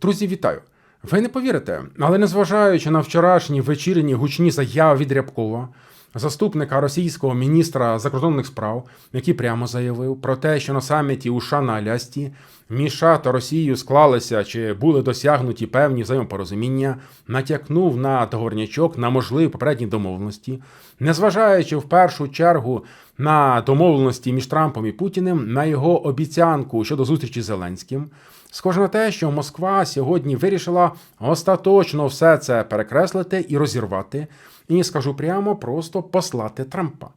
Друзі, вітаю! Ви не повірите, але незважаючи на вчорашні вечірні гучні заяви від Рябкова, заступника російського міністра закордонних справ, який прямо заявив про те, що на саміті у США на Алясці між та Росією склалися чи були досягнуті певні взаємопорозуміння, натякнув на договорнячок на можливі попередні домовленості, незважаючи в першу чергу на домовленості між Трампом і Путіним, на його обіцянку щодо зустрічі з Зеленським. Схоже на те, що Москва сьогодні вирішила остаточно все це перекреслити і розірвати, і скажу прямо, просто послати Трампа.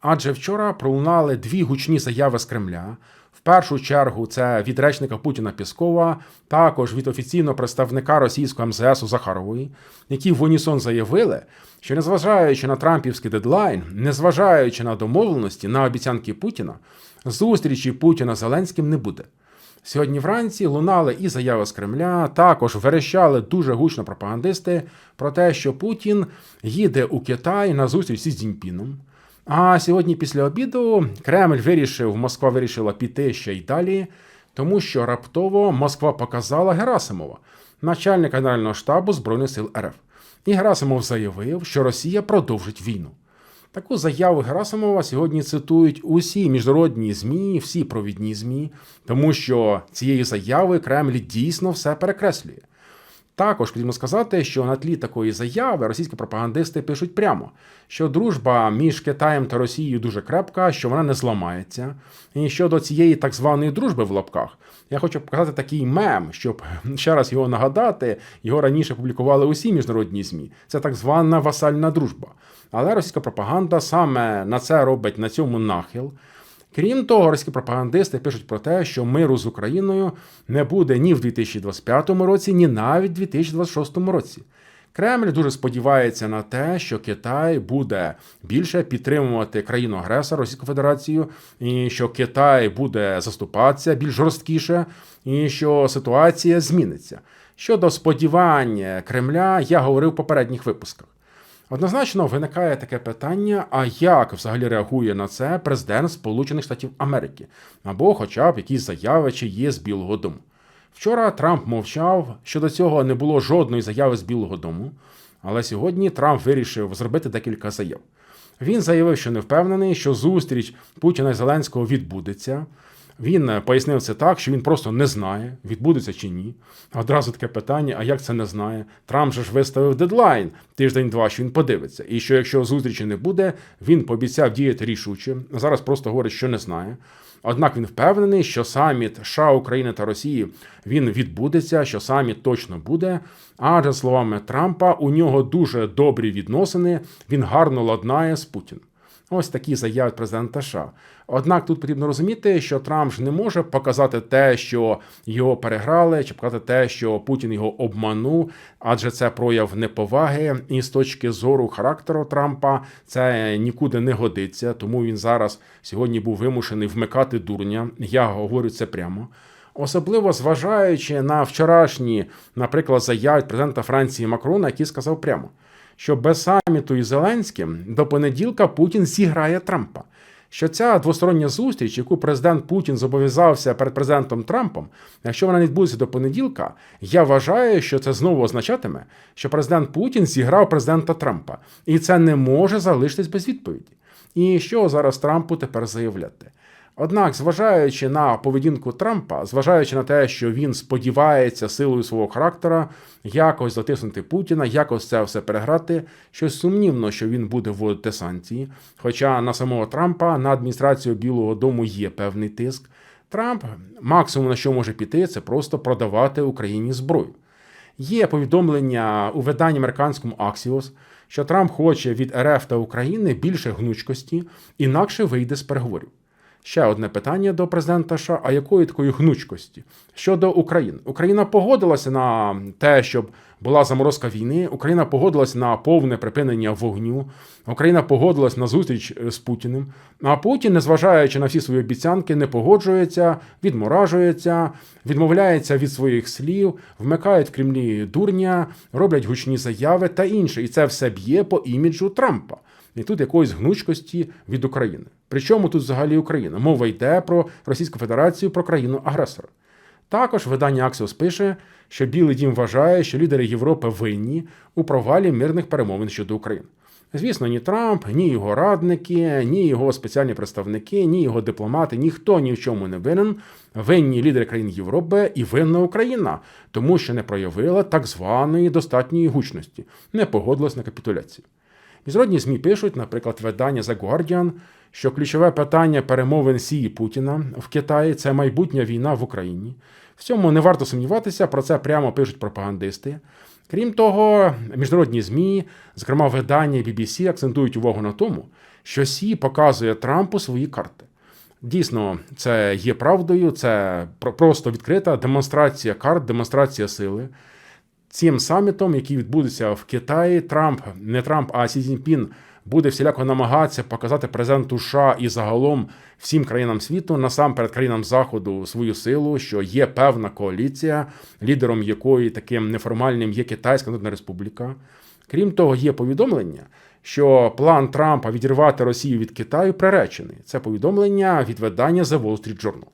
Адже вчора пролунали дві гучні заяви з Кремля. В першу чергу це від речника Путіна Піскова, також від офіційного представника російського МЗС Захарової, які в унісон заявили, що незважаючи на Трампівський дедлайн, незважаючи на домовленості, на обіцянки Путіна, зустрічі Путіна з Зеленським не буде. Сьогодні вранці лунали і заяви з Кремля, також верещали дуже гучно пропагандисти про те, що Путін їде у Китай на зустріч зі Цзіньпіном. А сьогодні, після обіду, Кремль вирішив, Москва вирішила піти ще й далі, тому що раптово Москва показала Герасимова, начальника Генерального штабу Збройних сил РФ. І Герасимов заявив, що Росія продовжить війну. Таку заяву Герасимова сьогодні цитують усі міжнародні ЗМІ, всі провідні ЗМІ, тому що цієї заяви Кремль дійсно все перекреслює. Також потрібно сказати, що на тлі такої заяви російські пропагандисти пишуть прямо, що дружба між Китаєм та Росією дуже крепка, що вона не зламається. І щодо цієї так званої дружби в лапках, я хочу показати такий мем, щоб ще раз його нагадати. Його раніше публікували усі міжнародні ЗМІ. Це так звана васальна дружба. Але російська пропаганда саме на це робить на цьому нахил. Крім того, російські пропагандисти пишуть про те, що миру з Україною не буде ні в 2025 році, ні навіть в 2026 році. Кремль дуже сподівається на те, що Китай буде більше підтримувати країну агресора Російську Федерацію, і що Китай буде заступатися більш жорсткіше, і що ситуація зміниться. Щодо сподівань Кремля, я говорив в попередніх випусках. Однозначно виникає таке питання: а як взагалі реагує на це президент Сполучених Штатів Америки або, хоча б якісь заяви, чи є з Білого Дому? Вчора Трамп мовчав, що до цього не було жодної заяви з Білого Дому, але сьогодні Трамп вирішив зробити декілька заяв. Він заявив, що не впевнений, що зустріч Путіна і Зеленського відбудеться. Він пояснив це так, що він просто не знає, відбудеться чи ні. Одразу таке питання: а як це не знає? Трамп же ж виставив дедлайн тиждень-два, що він подивиться. І що якщо зустрічі не буде, він пообіцяв діяти рішуче. Зараз просто говорить, що не знає. Однак він впевнений, що саміт США, України та Росії він відбудеться, що саміт точно буде. Адже словами Трампа, у нього дуже добрі відносини. Він гарно ладнає з Путіним. Ось такі заяви президента США. Однак тут потрібно розуміти, що Трамп ж не може показати те, що його переграли, чи показати те, що Путін його обманув, адже це прояв неповаги. І з точки зору характеру Трампа це нікуди не годиться. Тому він зараз сьогодні був вимушений вмикати дурня. Я говорю це прямо. Особливо зважаючи на вчорашні, наприклад, заяви президента Франції Макрона, який сказав прямо що без саміту із Зеленським до понеділка Путін зіграє Трампа. Що ця двостороння зустріч, яку президент Путін зобов'язався перед президентом Трампом, якщо вона не відбудеться до понеділка, я вважаю, що це знову означатиме, що президент Путін зіграв президента Трампа, і це не може залишитись без відповіді. І що зараз Трампу тепер заявляти? Однак, зважаючи на поведінку Трампа, зважаючи на те, що він сподівається силою свого характера якось затиснути Путіна, якось це все переграти, щось сумнівно, що він буде вводити санкції. Хоча на самого Трампа на адміністрацію Білого Дому є певний тиск. Трамп максимум на що може піти, це просто продавати Україні зброю. Є повідомлення у виданні американському Axios, що Трамп хоче від РФ та України більше гнучкості, інакше вийде з переговорів. Ще одне питання до президента США, а якої такої гнучкості щодо України? Україна погодилася на те, щоб була заморозка війни. Україна погодилася на повне припинення вогню. Україна погодилась на зустріч з Путіним. А Путін, незважаючи на всі свої обіцянки, не погоджується, відморажується, відмовляється від своїх слів, вмикають в Кремлі дурня, роблять гучні заяви та інше. І це все б'є по іміджу Трампа і тут якоїсь гнучкості від України. Причому тут взагалі Україна? Мова йде про Російську Федерацію, про країну агресора. Також видання Axios пише, що Білий Дім вважає, що лідери Європи винні у провалі мирних перемовин щодо України. Звісно, ні Трамп, ні його радники, ні його спеціальні представники, ні його дипломати, ніхто ні в чому не винен. Винні лідери країн Європи і винна Україна, тому що не проявила так званої достатньої гучності, не погодилась на капітуляцію. Міжнародні ЗМІ пишуть, наприклад, видання The Guardian, що ключове питання перемовин Сії Путіна в Китаї це майбутня війна в Україні. В цьому не варто сумніватися, про це прямо пишуть пропагандисти. Крім того, міжнародні ЗМІ, зокрема видання BBC, акцентують увагу на тому, що Сі показує Трампу свої карти. Дійсно, це є правдою, це просто відкрита демонстрація карт, демонстрація сили. Цим самітом, який відбудеться в Китаї, Трамп, не Трамп, а Сі Цзіньпін буде всіляко намагатися показати президенту США і загалом всім країнам світу, насамперед країнам заходу, свою силу, що є певна коаліція, лідером якої таким неформальним є Китайська Народна Республіка. Крім того, є повідомлення, що план Трампа відірвати Росію від Китаю приречений. Це повідомлення від видання The Wall Street Journal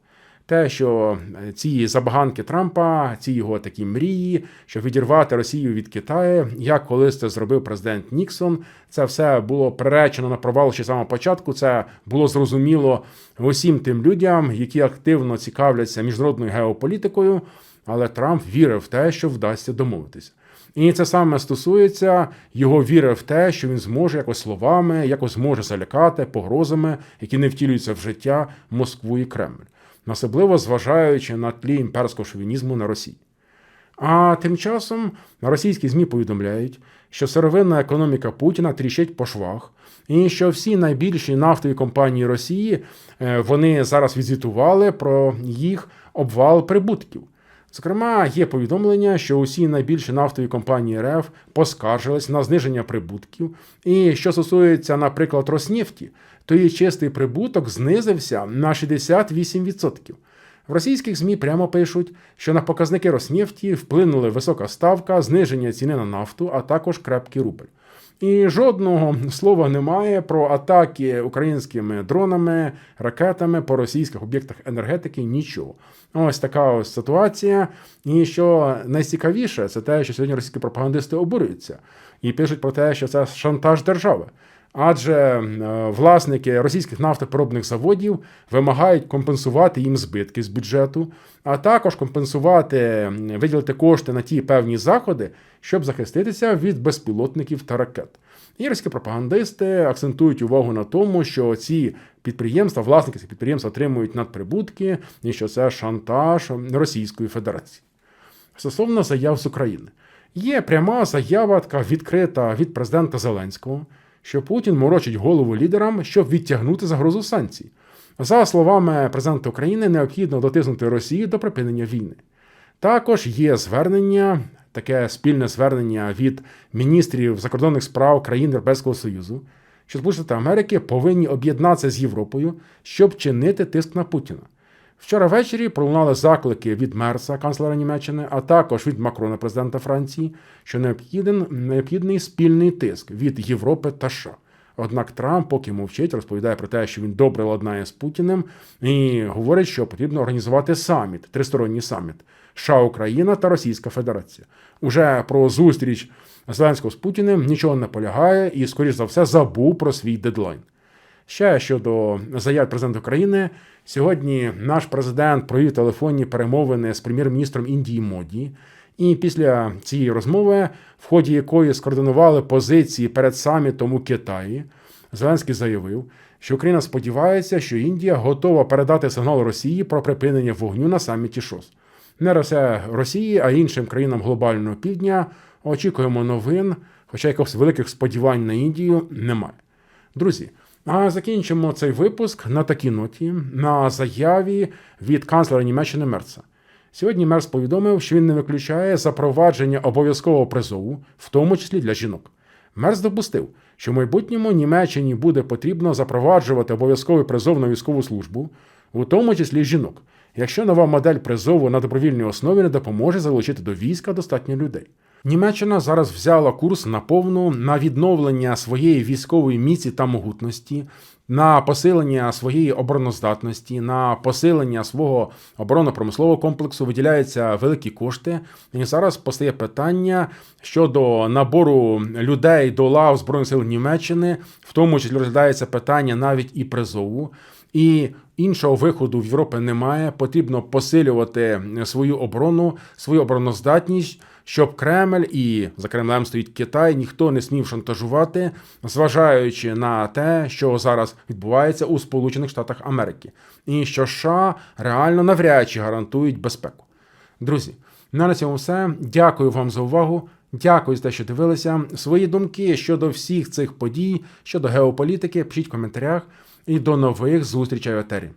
те, що е, ці забаганки Трампа, ці його такі мрії, щоб відірвати Росію від Китаю, як колись це зробив президент Ніксон, це все було приречено на провал ще з самого початку. Це було зрозуміло усім тим людям, які активно цікавляться міжнародною геополітикою. Але Трамп вірив в те, що вдасться домовитися. І це саме стосується його віри в те, що він зможе якось словами, якось зможе залякати погрозами, які не втілюються в життя Москву і Кремль особливо зважаючи на тлі імперського шовінізму на Росії. А тим часом російські ЗМІ повідомляють, що сировинна економіка Путіна тріщить по швах, і що всі найбільші нафтові компанії Росії е, вони зараз візитували про їх обвал прибутків. Зокрема, є повідомлення, що усі найбільші нафтові компанії РФ поскаржились на зниження прибутків. І що стосується, наприклад, Роснефті, то її чистий прибуток знизився на 68%. В російських ЗМІ прямо пишуть, що на показники Роснефті вплинули висока ставка, зниження ціни на нафту, а також крепкий рубль. І жодного слова немає про атаки українськими дронами, ракетами по російських об'єктах енергетики. Нічого. Ось така ось ситуація. І що найцікавіше, це те, що сьогодні російські пропагандисти обурюються і пишуть про те, що це шантаж держави. Адже е, власники російських нафтопереробних заводів вимагають компенсувати їм збитки з бюджету, а також компенсувати, виділити кошти на ті певні заходи, щоб захиститися від безпілотників та ракет. І російські пропагандисти акцентують увагу на тому, що ці підприємства, власники цих підприємств отримують надприбутки, і що це шантаж Російської Федерації. Стосовно заяв з України, є пряма заява така відкрита від президента Зеленського що Путін морочить голову лідерам, щоб відтягнути загрозу санкцій. За словами президента України, необхідно дотиснути Росію до припинення війни. Також є звернення, таке спільне звернення від міністрів закордонних справ країн Європейського Союзу, що Сполучені Америки повинні об'єднатися з Європою, щоб чинити тиск на Путіна. Вчора ввечері пролунали заклики від Мерса, канцлера Німеччини, а також від Макрона, президента Франції, що необхіден необхідний спільний тиск від Європи та США. Однак Трамп, поки мовчить, розповідає про те, що він добре ладнає з Путіним, і говорить, що потрібно організувати саміт, тристоронній саміт США, Україна та Російська Федерація. Уже про зустріч Зеленського з Путіним нічого не полягає і, скоріш за все, забув про свій дедлайн. Ще щодо заяв президента України, сьогодні наш президент провів телефонні перемовини з прем'єр-міністром Індії Моді. І після цієї розмови, в ході якої скоординували позиції перед самітом у Китаї, Зеленський заявив, що Україна сподівається, що Індія готова передати сигнал Росії про припинення вогню на саміті ШОС. Не лише Росії, а іншим країнам глобального півдня очікуємо новин, хоча якихось великих сподівань на Індію немає. Друзі. А закінчимо цей випуск на такій ноті на заяві від канцлера Німеччини Мерца. Сьогодні Мерц повідомив, що він не виключає запровадження обов'язкового призову, в тому числі для жінок. Мерц допустив, що в майбутньому Німеччині буде потрібно запроваджувати обов'язковий призов на військову службу, у тому числі жінок, якщо нова модель призову на добровільній основі не допоможе залучити до війська достатньо людей. Німеччина зараз взяла курс на повну на відновлення своєї військової міці та могутності, на посилення своєї обороноздатності, на посилення свого оборонно-промислового комплексу виділяються великі кошти. І зараз постає питання щодо набору людей до лав Збройних сил Німеччини, в тому числі розглядається питання навіть і призову. І іншого виходу в Європі немає. Потрібно посилювати свою оборону, свою обороноздатність, щоб Кремль і за Кремлем стоїть Китай, ніхто не смів шантажувати, зважаючи на те, що зараз відбувається у Сполучених Штатах Америки, і що США реально навряд чи гарантують безпеку. Друзі, на цьому все. Дякую вам за увагу. Дякую за те, що дивилися. Свої думки щодо всіх цих подій, щодо геополітики, пишіть в коментарях. І до нових зустрічей в етері.